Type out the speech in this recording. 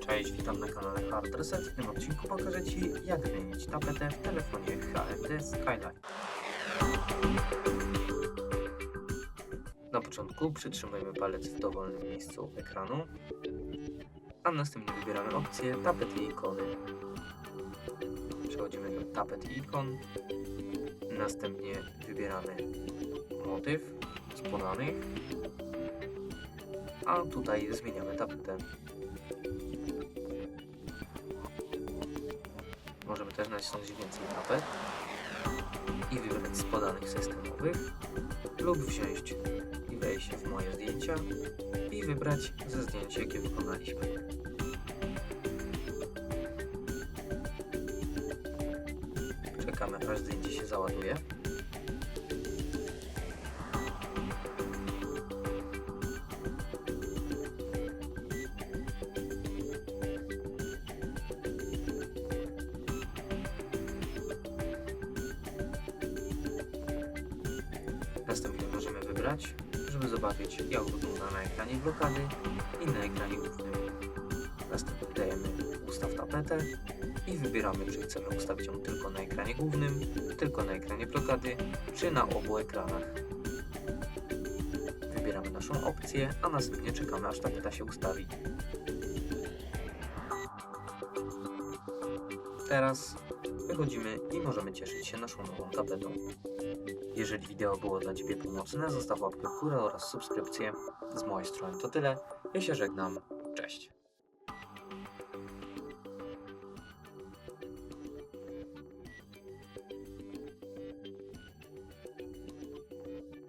Cześć, witam na kanale Hard Reset. W tym odcinku pokażę Ci, jak wymienić tapetę w telefonie HMD Skyline. Na początku przytrzymujemy palec w dowolnym miejscu ekranu, a następnie wybieramy opcję tapet i ikony. Przechodzimy do tapet i ikon, następnie wybieramy motyw z podanych, a tutaj zmieniamy tapetę. Możemy też nacisnąć więcej tapet i wybrać z podanych systemowych lub wziąć i wejść w moje zdjęcia i wybrać ze zdjęcia, jakie wykonaliśmy. Czekamy aż zdjęcie się załaduje. Następnie możemy wybrać, żeby zobaczyć jak wygląda na ekranie blokady i na ekranie głównym. Następnie dajemy ustaw tapetę i wybieramy, czy chcemy ustawić ją tylko na ekranie głównym, tylko na ekranie blokady, czy na obu ekranach. Wybieramy naszą opcję, a następnie czekamy aż tapeta się ustawi. Teraz wychodzimy i możemy cieszyć się naszą nową tapetą. Jeżeli wideo było dla Ciebie pomocne, zostaw łapkę w górę oraz subskrypcję. Z mojej strony to tyle. Ja się żegnam. Cześć.